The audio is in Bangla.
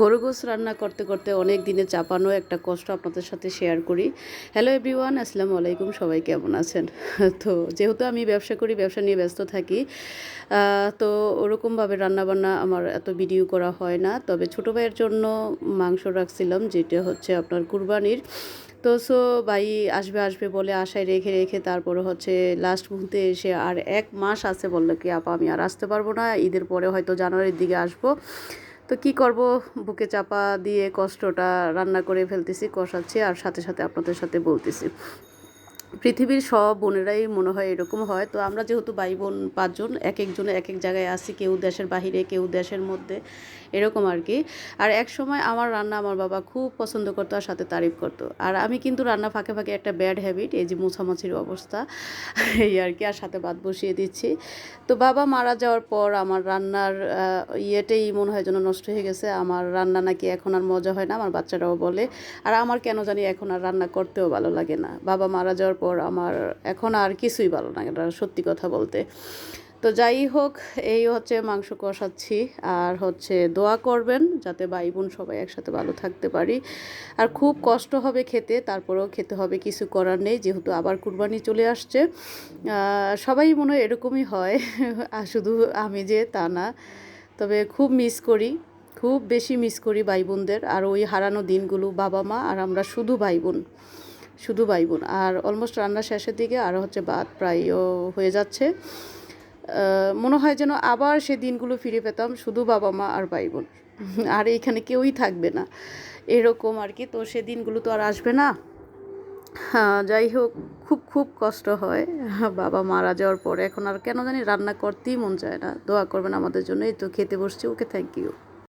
গরু গোস রান্না করতে করতে অনেক দিনে চাপানো একটা কষ্ট আপনাদের সাথে শেয়ার করি। হ্যালো এভরিওয়ান আসসালামু আলাইকুম, সবাই কেমন আছেন? তো যেহেতু আমি ব্যবসা করি, ব্যবসা নিয়ে ব্যস্ত থাকি তো ওরকমভাবে রান্নাবান্না আমার এত ভিডিও করা হয় না। তবে ছোটো ভাইয়ের জন্য মাংস রাখছিলাম, যেটা হচ্ছে আপনার কুরবানির। তো সো ভাই আসবে আসবে বলে আশায় রেখে রেখে তারপরে হচ্ছে লাস্ট মুহূর্তে এসে আর এক মাস আছে বলল কি, আপা, আমি আর আসতে পারব না, ঈদের পরে হয়তো জানুয়ারির দিকে আসব। তো কি করব? বুকে চাপা দিয়ে কষ্টটা রান্না করে ফেলতেছি, কষাচ্ছি আর সাথে সাথে আপনাদের সাথে বলতেছি। পৃথিবীর সব বোনেরাই মনে হয় এরকম হয়। তো আমরা যেহেতু ভাই বোন, পাঁচজন এক একজন এক এক জায়গায় আছি কেউ দেশের বাহিরে, কেউ দেশের মধ্যে, এরকম আর কি। আর এক সময় আমার রান্না আমার বাবা খুব পছন্দ করতো আর সাথে তারিফ করতো। আর আমি কিন্তু রান্না ফাঁকে ফাঁকে একটা ব্যাড হ্যাবিট এই যে মোছামাছির অবস্থা, এই আর কি, আর সাথে ভাত বসিয়ে দিচ্ছি। তো বাবা মারা যাওয়ার পর আমার রান্নার ইয়েটাই মনে হয় যেন নষ্ট হয়ে গেছে। আমার রান্না নাকি এখন আর মজা হয় না, আমার বাচ্চারাও বলে। আর আমার কেন জানি এখন আর রান্না করতেও ভালো লাগে না। বাবা মারা যাওয়ার পর আমার এখন আর কিছুই ভালো লাগে না, সত্যি কথা বলতে। তো যাই হোক, এই হচ্ছে মাংস কষাচ্ছি আর হচ্ছে দোয়া করবেন যাতে ভাই বোন সবাই একসাথে ভালো থাকতে পারি। আর খুব কষ্ট হবে খেতে, তারপরেও খেতে হবে, কিছু করার নেই, যেহেতু আবার কুরবানি চলে আসছে। সবাই মনে হয় এরকমই হয় শুধু আমি যে তা না। তবে খুব মিস করি, খুব বেশি মিস করি ভাই বোনদের, আর ওই হারানো দিনগুলো বাবা মা আর আমরা শুধু ভাই বোন। শুধু ভাই বোন আর অলমোস্ট রান্না শেষের দিকে আর হচ্ছে ভাত প্রায়ও হয়ে যাচ্ছে। মনে হয় যেন আবার সে দিনগুলো ফিরে পেতাম শুধু বাবা মা আর ভাই বোন আর এইখানে কেউই থাকবে না। এরকম আর কি। তো সে দিনগুলো তো আর আসবে না। হ্যাঁ যাই হোক, খুব খুব কষ্ট হয়। বাবা মারা যাওয়ার পরে। এখন আর কেন জানি রান্না করতেই মন চায় না। দোয়া করবেন আমাদের জন্য এই তো খেতে বসছি। Okay thank you